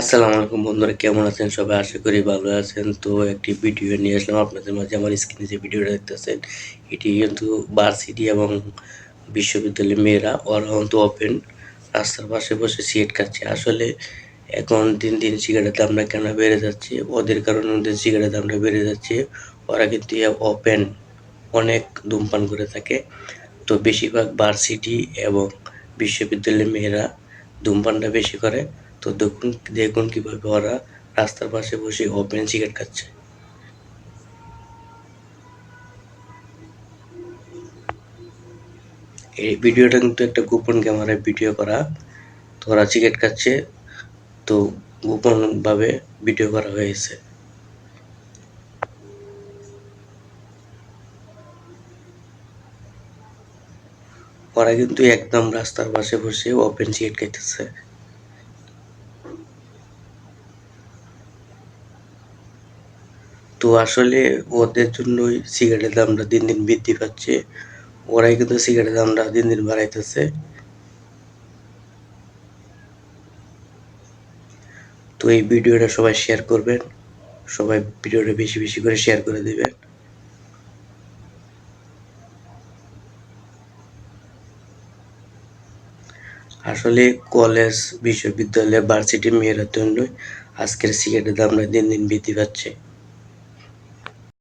আসসালামু আলাইকুম বন্ধুরা, কেমন আছেন সবাই? আশা করি ভালো আছেন। তো একটি ভিডিও নিয়ে আসলাম। আপনাদের মাঝে আমার স্ক্রিনে যে ভিডিওটা দেখতেছেন, এটি কিন্তু ভার্সিটি এবং বিশ্ববিদ্যালয়ের মেয়েরা অরহন্ত ওপেন রাস্তার পাশে বসে সিগারেট খাচ্ছে। আসলে এখন দিন দিন সিগারেটের দামটা কেন বেড়ে যাচ্ছে? ওদের কারণে ওদের সিগারেটের দামটা বেড়ে যাচ্ছে। ওরা কিন্তু ওপেন অনেক ধূমপান করে থাকে। তো বেশিরভাগ ভার্সিটি এবং বিশ্ববিদ্যালয়ের মেয়েরা ধূমপানটা বেশি করে। তো দেখুন দেখুন কীভাবে ওরা রাস্তার পাশে বসে ওপেন সিগারেট খাচ্ছে। এই ভিডিওটা কিন্তু একটা গোপন ক্যামেরায় ভিডিও করা। তো ওরা সিগারেট খাচ্ছে, তো গোপন ভাবে ভিডিও করা হয়েছে। ওরা কিন্তু একদম রাস্তার পাশে বসে ওপেন সিগারেট খাইতেছে। আসলে ওদের জন্যই সিগারেটের দামটা দিন দিন বৃদ্ধি পাচ্ছে। ওরাই কিন্তু সিগারেটের দামটা দিন দিন বাড়াইতেছে। তো এই ভিডিওটা সবাই শেয়ার করবেন। সবাই ভিডিওটা বেশি বেশি করে শেয়ার করে দিবেন। আসলে কলেজ, বিশ্ববিদ্যালয় ভার্সিটি মেয়েরা জন্যই আজকের সিগারেটের দামটা দিন দিন বৃদ্ধি পাচ্ছে।